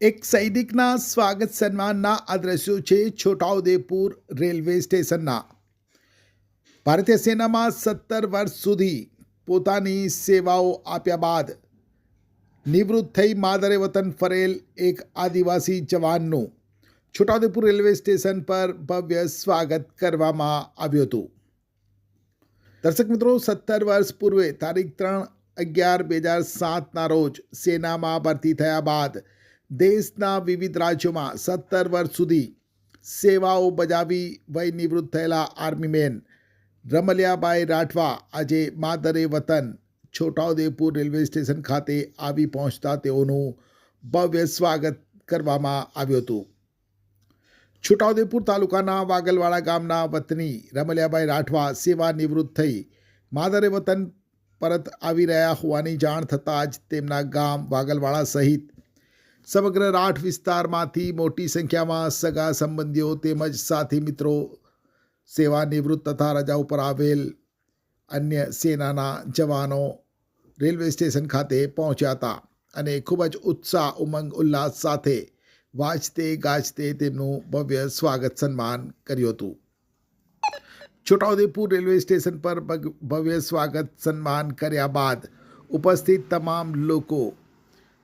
એક સૈનિકના સ્વાગત સન્માનના આ દ્રશ્યો છે છોટાઉદેપુર રેલવે સ્ટેશનના. ભારતીય સેનામાં સત્તર વર્ષ સુધી પોતાની સેવાઓ આપ્યા બાદ નિવૃત્ત થઈ માદરે વતન ફરેલ એક આદિવાસી જવાનનું છોટાઉદેપુર રેલવે સ્ટેશન પર ભવ્ય સ્વાગત કરવામાં આવ્યું હતું. દર્શક મિત્રો, સત્તર વર્ષ પૂર્વે તારીખ ત્રણ અગિયાર બે હજાર સાતના રોજ સેનામાં ભરતી થયા બાદ દેશના વિવિધ રાજ્યોમાં સત્તર વર્ષ સુધી સેવાઓ બજાવી વય નિવૃત્ત થયેલા આર્મીમેન રમલિયાબાઈ રાઠવા આજે માદરે વતન છોટાઉદેપુર રેલવે સ્ટેશન ખાતે આવી પહોંચતા તેઓનું ભવ્ય સ્વાગત કરવામાં આવ્યું હતું. છોટાઉદેપુર તાલુકાના વાગલવાડા ગામના વતની રમલિયાબાઈ રાઠવા સેવા નિવૃત્ત થઈ માદરે વતન પરત આવી રહ્યા હોવાની જાણ થતાં જ તેમના ગામ વાગલવાડા સહિત સમગ્ર રાઠ વિસ્તારમાંથી મોટી સંખ્યામાં સગા સંબંધીઓ તેમજ સાથી મિત્રો સેવા નિવૃત્ત તથા રજા ઉપર આવેલ અન્ય સેનાના જવાનો રેલવે સ્ટેશન ખાતે પહોંચ્યા હતા અને ખૂબ જ ઉત્સાહ, ઉમંગ, ઉલ્લાસ સાથે વાજતે ગાજતે તેમનું ભવ્ય સ્વાગત સન્માન કર્યું હતું. છોટાઉદેપુર રેલવે સ્ટેશન પર ભવ્ય સ્વાગત સન્માન કર્યા બાદ ઉપસ્થિત તમામ લોકો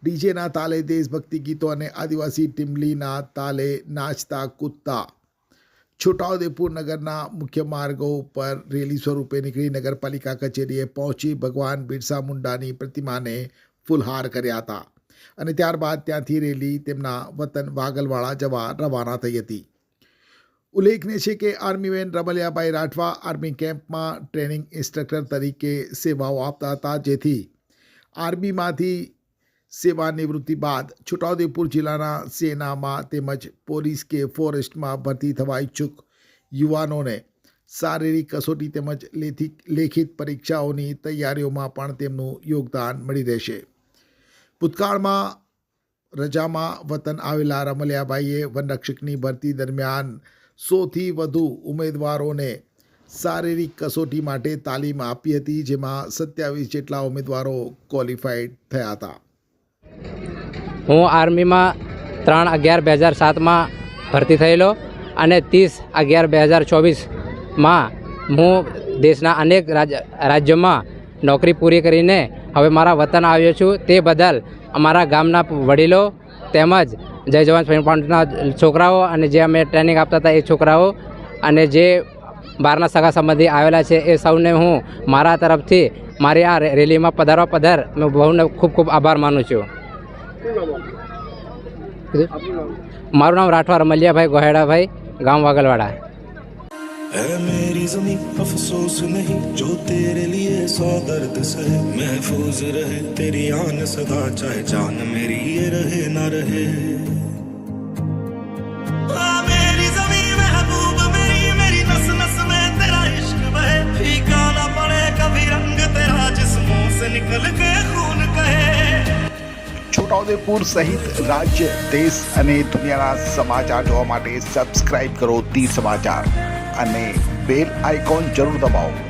ડીજેના તાલે દેશભક્તિ ગીતો અને આદિવાસી ટીમલીના તાલે નાચતા કૂદતા. છોટાઉદેપુર નગરના મુખ્ય માર્ગો ઉપર રેલી સ્વરૂપે નીકળી નગરપાલિકા કચેરીએ પહોંચી ભગવાન બિરસા મુંડાની પ્રતિમાને ફૂલહાર કર્યા હતા અને ત્યારબાદ ત્યાંથી રેલી તેમના વતન વાગલવાળા જવા રવાના થઈ હતી. ઉલ્લેખનીય છે કે army man Ramliyabhai Rathwa army કેમ્પમાં ટ્રેનિંગ ઇન્સ્ટ્રક્ટર તરીકે સેવાઓ આપતા હતા જેથી આર્મીમાંથી સેવા નિવૃત્તિ બાદ છોટાઉદેપુર જિલ્લાના સેનામાં તેમજ પોલીસ કે ફોરેસ્ટમાં ભરતી થવા ઈચ્છુક યુવાનોને શારીરિક કસોટી તેમજ લેખિત લેખિત પરીક્ષાઓની તૈયારીઓમાં પણ તેમનું યોગદાન મળી રહેશે. ભૂતકાળમાં રજામાં વતન આવેલા રમલિયાભાઈએ વનરક્ષકની ભરતી દરમિયાન સોથી વધુ ઉમેદવારોને શારીરિક કસોટી માટે તાલીમ આપી હતી, જેમાં સત્યાવીસ જેટલા ઉમેદવારો ક્વોલિફાઈડ થયા હતા. હું આર્મીમાં ત્રણ અગિયાર બે હજાર સાતમાં ભરતી થયેલો અને ત્રીસ અગિયાર બે હજાર ચોવીસમાં હું દેશના અનેક રાજ- રાજ્યોમાં નોકરી પૂરી કરીને હવે મારા વતન આવ્યો છું તે બદલ અમારા ગામના વડીલો તેમજ જય જવાન પાંચના છોકરાઓ અને જે અમે ટ્રેનિંગ આપતા હતા એ છોકરાઓ અને જે બહારના સગા સંબંધી આવેલા છે એ સૌને હું મારા તરફથી મારી આ રેલીમાં પધારવા પધાર હું બહુને ખૂબ ખૂબ આભાર માનું છું? મારું નામ રાઠવા રમલિયાભાઈ ગોહેડાભાઈ ગામ વાગલવાડા है मेरी जमी अफसोस नहीं जो तेरे लिए सौ दर्द सहे महफूज रहे तेरी आन सदा चाहे जान मेरी ये रहे ना रहे हाँ, मेरी ज़मीं महबूब मेरी मेरी नस नस में तेरा इश्क बहे फीका ना पड़े कभी रंग तेरा जिस्मों से निकल के खून कहे છોટાઉદેપુર સહિત રાજ્ય, દેશ અને દુનિયાના સમાચાર જોવા માટે સબસ્ક્રાઇબ કરો તી સમાચાર અને બેલ આઇકોન જરૂર દબાવો.